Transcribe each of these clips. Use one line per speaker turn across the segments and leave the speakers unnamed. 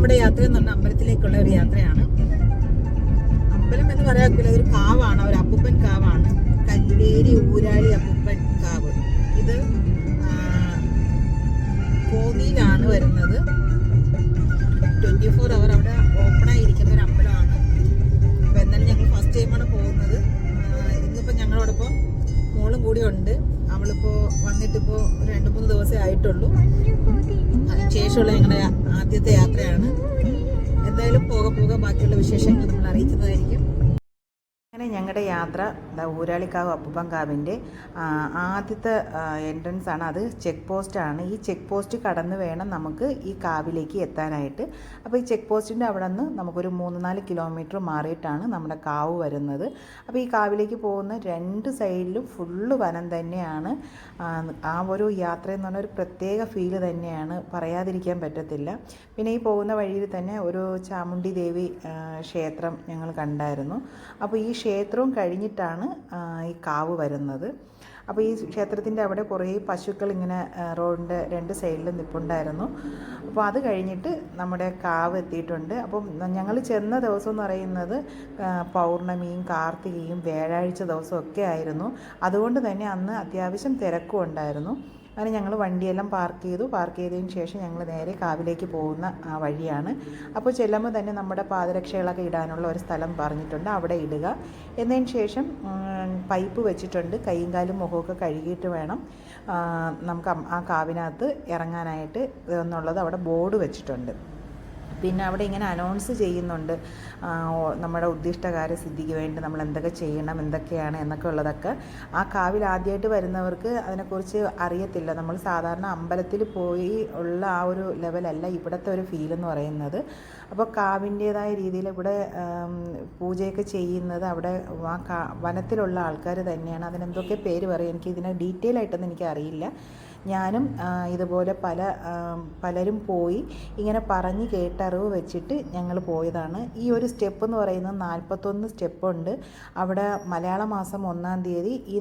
നമ്മുടെ യാത്ര എന്ന് പറഞ്ഞാൽ അമ്പലത്തിലേക്കുള്ള ഒരു യാത്രയാണ്. അമ്പലം എന്ന് പറയാക്കില്ല ഒരു കാവാണ്. ഒരു അപ്പൂപ്പൻ കാവാണ്. കല്ലേരി ഊരാളി അപ്പൂപ്പൻ കാവ്. ഇത് കോന്നിയിലാണ് വരുന്നത്. ട്വന്റി ഫോർ അവർ അവിടെ ഓപ്പൺ ആയിരിക്കുന്ന ഒരു അമ്പലമാണ്. അപ്പോൾ എന്നാലും ഞങ്ങൾ ഫസ്റ്റ് ടൈമാണ് പോകുന്നത്. ഇന്നിപ്പോൾ ഞങ്ങളോടൊപ്പം മോളും കൂടി ഉണ്ട്. അവളിപ്പോൾ വന്നിട്ടിപ്പോൾ രണ്ട് മൂന്ന് ദിവസമേ ആയിട്ടുള്ളൂ. അതിനുശേഷമുള്ള ഞങ്ങളുടെ ആദ്യത്തെ യാത്രയാണ്. എന്തായാലും പോകെ പോകെ ബാക്കിയുള്ള വിശേഷങ്ങൾ നമ്മൾ അറിയിക്കുന്നതായിരിക്കും അങ്ങനെ ഞങ്ങളുടെ യാത്ര ഊരാളിക്കാവ് അപ്പുപ്പം കാവിന്റെ ആദ്യത്തെ എൻട്രൻസ് ആണ് അത് ചെക്ക് പോസ്റ്റാണ് ഈ ചെക്ക് പോസ്റ്റ് കടന്ന് വേണം നമുക്ക് ഈ കാവിലേക്ക് എത്താനായിട്ട്. അപ്പോൾ ഈ ചെക്ക് പോസ്റ്റിന്റെ അവിടെ നിന്ന് നമുക്കൊരു മൂന്ന് നാല് കിലോമീറ്റർ മാറിയിട്ടാണ് നമ്മുടെ കാവ് വരുന്നത്. അപ്പോൾ ഈ കാവിലേക്ക് പോകുന്ന രണ്ട് സൈഡിലും ഫുള്ള് വനം തന്നെയാണ്. ആ, ഒരു യാത്ര എന്ന് പറഞ്ഞാൽ ഒരു പ്രത്യേക ഫീൽ തന്നെയാണ്. പറയാതിരിക്കാൻ പറ്റത്തില്ല. പിന്നെ ഈ പോകുന്ന വഴിയിൽ തന്നെ ഒരു ചാമുണ്ഡി ദേവി ക്ഷേത്രം ഞങ്ങൾ കണ്ടായിരുന്നു. അപ്പോൾ ഈ ക്ഷേത്രവും കഴിഞ്ഞിട്ടാണ് ഈ കാവ് വരുന്നത്. അപ്പോൾ ഈ ക്ഷേത്രത്തിന്റെ അവിടെ കുറേ പശുക്കൾ ഇങ്ങനെ റോഡിന്റെ രണ്ട് സൈഡിലും നിൽപ്പുണ്ടായിരുന്നു അപ്പോൾ അത് കഴിഞ്ഞിട്ട് നമ്മുടെ കാവ് എത്തിയിട്ടുണ്ട്. അപ്പം ഞങ്ങൾ ചെന്ന ദിവസം എന്ന് പറയുന്നത് പൗർണമിയും കാർത്തികയും വ്യാഴാഴ്ച ദിവസമൊക്കെ ആയിരുന്നു. അതുകൊണ്ട് തന്നെ അന്ന് അത്യാവശ്യം തിരക്കും ഉണ്ടായിരുന്നു. അങ്ങനെ ഞങ്ങൾ വണ്ടിയെല്ലാം പാർക്ക് ചെയ്തു. പാർക്ക് ചെയ്തതിന് ശേഷം ഞങ്ങൾ നേരെ കാവിലേക്ക് പോകുന്ന ആ വഴിയാണ്. അപ്പോൾ ചെല്ലുമ്പോൾ തന്നെ നമ്മുടെ പാദരക്ഷകളൊക്കെ ഇടാനുള്ള ഒരു സ്ഥലം പറഞ്ഞിട്ടുണ്ട്. അവിടെ ഇടുക. എന്നതിന് ശേഷം പൈപ്പ് വെച്ചിട്ടുണ്ട്. കൈയും കാലും മുഖമൊക്കെ കഴുകിയിട്ട് വേണം നമുക്ക് ആ കാവിനകത്ത് ഇറങ്ങാനായിട്ട് എന്നുള്ളത് അവിടെ ബോർഡ് വെച്ചിട്ടുണ്ട്. പിന്നെ അവിടെ ഇങ്ങനെ അനൗൺസ് ചെയ്യുന്നുണ്ട്. നമ്മുടെ ഉദ്ദിഷ്ടകാര്യ സിദ്ധിക്ക് വേണ്ടി നമ്മൾ എന്തൊക്കെ ചെയ്യണം എന്തൊക്കെയാണ് എന്നൊക്കെ ഉള്ളതൊക്കെ. ആ കാവിൽ ആദ്യമായിട്ട് വരുന്നവർക്ക് അതിനെക്കുറിച്ച് അറിയത്തില്ല. നമ്മൾ സാധാരണ അമ്പലത്തിൽ പോയി ഉള്ള ആ ഒരു ലെവലല്ല ഇവിടുത്തെ ഒരു ഫീൽ എന്ന് പറയുന്നത്. അപ്പോൾ കാവിന്റേതായ രീതിയിൽ ഇവിടെ പൂജയൊക്കെ ചെയ്യുന്നത് അവിടെ ആ വനത്തിലുള്ള ആൾക്കാർ തന്നെയാണ്. അതിനെന്തൊക്കെ പേര് പറയും? എനിക്ക് ഇതിനെ ഡീറ്റെയിൽ ആയിട്ടൊന്നും എനിക്ക് അറിയില്ല ഞാനും ഇതുപോലെ പല പലരും പോയി ഇങ്ങനെ പറഞ്ഞ് കേട്ടറിവ് വെച്ചിട്ട് ഞങ്ങൾ പോയതാണ്. ഈ ഒരു സ്റ്റെപ്പ് എന്ന് പറയുന്നത് നാൽപ്പത്തൊന്ന് സ്റ്റെപ്പുണ്ട് അവിടെ മലയാള മാസം ഒന്നാം തീയതി ഈ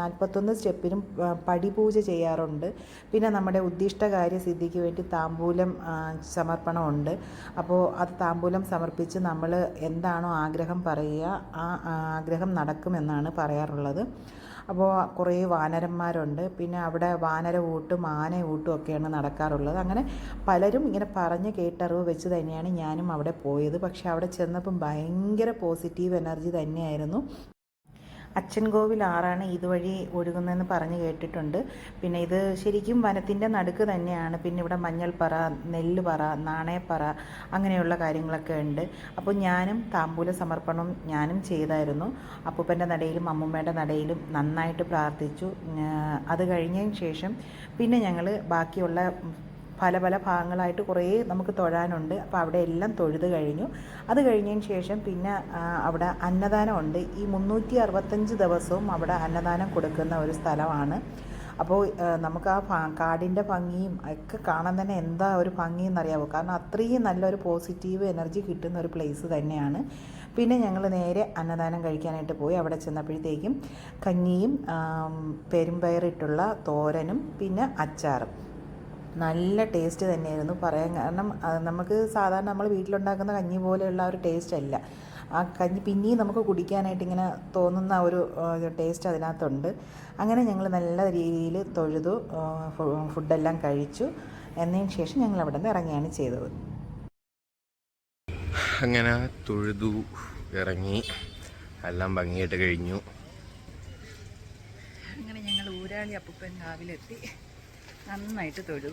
നാൽപ്പത്തൊന്ന് സ്റ്റെപ്പിനും പടിപൂജ ചെയ്യാറുണ്ട്. പിന്നെ നമ്മുടെ ഉദ്ദിഷ്ടകാര്യ സിദ്ധിക്ക് വേണ്ടി താമ്പൂലം സമർപ്പണമുണ്ട്. അപ്പോൾ അത് താമ്പൂലം സമർപ്പിച്ച് നമ്മൾ എന്താണോ ആഗ്രഹം പറയുക ആ ആഗ്രഹം നടക്കുമെന്നാണ് പറയാറുള്ളത്. അപ്പോൾ കുറേ വാനരന്മാരുണ്ട്. പിന്നെ അവിടെ വാനര ഊട്ടും ആന ഊട്ടും ഒക്കെയാണ് നടക്കാറുള്ളത്. അങ്ങനെ പലരും ഇങ്ങനെ പറഞ്ഞ് കേട്ടറിവ് വെച്ച് തന്നെയാണ് ഞാനും അവിടെ പോയത്. പക്ഷേ അവിടെ ചെന്നപ്പം ഭയങ്കര പോസിറ്റീവ് എനർജി തന്നെയായിരുന്നു. അച്ചൻകോവിൽ ആറാണ് ഇതുവഴി ഒഴുകുന്നതെന്ന് പറഞ്ഞ് കേട്ടിട്ടുണ്ട്. പിന്നെ ഇത് ശരിക്കും വനത്തിന്റെ നടുക്ക് തന്നെയാണ്. പിന്നെ ഇവിടെ മഞ്ഞൾപ്പറ നെല്ലുപറ നാണയപ്പറ അങ്ങനെയുള്ള കാര്യങ്ങളൊക്കെ ഉണ്ട്. അപ്പോൾ ഞാനും താമ്പൂല സമർപ്പണം ഞാനും ചെയ്തായിരുന്നു. അപ്പൂപ്പന്റെ നടയിലും അമ്മൂമ്മയുടെ നടയിലും നന്നായിട്ട് പ്രാർത്ഥിച്ചു. അത് കഴിഞ്ഞതിന് ശേഷം പിന്നെ ഞങ്ങൾ ബാക്കിയുള്ള പല പല ഭാഗങ്ങളായിട്ട് കുറേ നമുക്ക് തൊഴാനുണ്ട്. അപ്പോൾ അവിടെ എല്ലാം തൊഴുത് കഴിഞ്ഞു. അത് കഴിഞ്ഞതിന് ശേഷം പിന്നെ അവിടെ അന്നദാനമുണ്ട് ഈ മുന്നൂറ്റി അറുപത്തഞ്ച് ദിവസവും അവിടെ അന്നദാനം കൊടുക്കുന്ന ഒരു സ്ഥലമാണ്. അപ്പോൾ നമുക്ക് ആ കാടിന്റെ ഭംഗിയും ഒക്കെ കാണാൻ തന്നെ എന്താ ഒരു ഭംഗിയെന്ന് അറിയാവോ കാരണം അത്രയും നല്ലൊരു പോസിറ്റീവ് എനർജി കിട്ടുന്ന ഒരു പ്ലേസ് തന്നെയാണ്. പിന്നെ ഞങ്ങൾ നേരെ അന്നദാനം കഴിക്കാനായിട്ട് പോയി. അവിടെ ചെന്നപ്പോഴത്തേക്കും കഞ്ഞിയും പെരുമ്പയറിട്ടുള്ള തോരനും പിന്നെ അച്ചാറും. നല്ല ടേസ്റ്റ് തന്നെയായിരുന്നു പറയാൻ കാരണം നമുക്ക് സാധാരണ നമ്മൾ വീട്ടിലുണ്ടാക്കുന്ന കഞ്ഞി പോലെയുള്ള ഒരു ടേസ്റ്റ് അല്ല. ആ കഞ്ഞി പിന്നെയും നമുക്ക് കുടിക്കാനായിട്ട് ഇങ്ങനെ തോന്നുന്ന ഒരു ടേസ്റ്റ് അതിനകത്തുണ്ട്. അങ്ങനെ ഞങ്ങൾ നല്ല രീതിയിൽ തൊഴുതു ഫുഡെല്ലാം കഴിച്ചു. എന്നതിന് ശേഷം ഞങ്ങൾ അവിടെ നിന്ന് ഇറങ്ങുകയാണ് ചെയ്തത്.
അങ്ങനെ തൊഴുതു ഇറങ്ങി. എല്ലാം ഭംഗിയായിട്ട് കഴിഞ്ഞു.
അങ്ങനെ ഞങ്ങൾ ഊരാളി അപ്പൂപ്പൻ കാവിലെത്തി നന്നായിട്ട് തൊഴു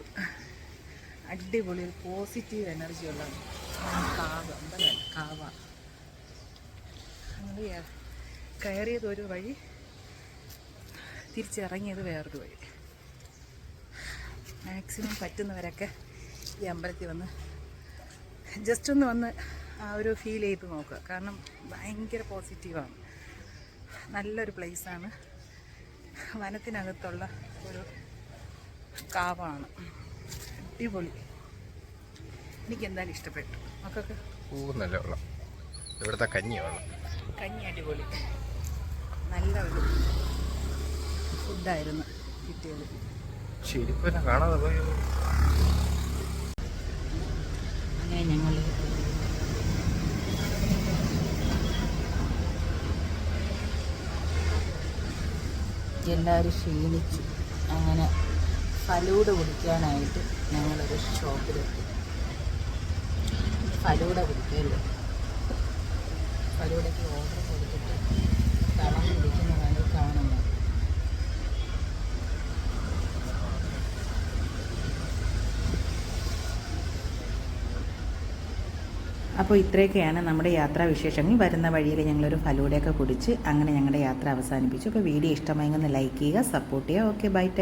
അടിപൊളി ഒരു പോസിറ്റീവ് എനർജി ഉള്ള കാവ എന്താ കാവ. കയറിയത് ഒരു വഴി തിരിച്ചിറങ്ങിയത് വേറൊരു വഴി. മാക്സിമം പറ്റുന്നവരൊക്കെ ഈ അമ്പലത്തിൽ വന്ന് ജസ്റ്റ് ഒന്ന് വന്ന് ആ ഒരു ഫീൽ ചെയ്ത് നോക്കുക. കാരണം ഭയങ്കര പോസിറ്റീവാണ് നല്ലൊരു പ്ലേസാണ് വനത്തിനകത്തുള്ള ഒരു കാവാണ്. അടിപൊളി. എനിക്ക് എന്തായാലും ഇഷ്ടപ്പെട്ടു. മക്കൾക്ക്?
വെള്ളം. ഇവിടുത്തെ കഞ്ഞി വെള്ളം.
കഞ്ഞി അടിപൊളി. നല്ല ഒരു ഫുഡായിരുന്നു കിട്ടിയത്.
ശരിക്കും കാണാതെ പോയി.
അങ്ങനെ ഞങ്ങൾ എല്ലാവരും ക്ഷീണിച്ചു. അങ്ങനെ ഫലൂഡ കുടിക്കാനായിട്ട് ഞങ്ങളൊരു ഷോപ്പിലെത്തി ഫലൂഡ കുടിക്കുമല്ലോ ഫലൂഡയ്ക്ക് ഓർഡർ കൊടുത്തിട്ട് കളം കുടിക്കുന്നതാണ് കാണുന്നത് അപ്പോൾ ഇത്രയൊക്കെയാണ് നമ്മുടെ യാത്രാ വിശേഷങ്ങൾ. വരുന്ന വഴിയിൽ ഞങ്ങളൊരു ഫലൂടെയൊക്കെ കുടിച്ച് അങ്ങനെ ഞങ്ങളുടെ യാത്ര അവസാനിപ്പിച്ചു. അപ്പോൾ വീഡിയോ ഇഷ്ടമായെങ്കിൽ ലൈക്ക് ചെയ്യുക സപ്പോർട്ട് ചെയ്യുക. Okay bye time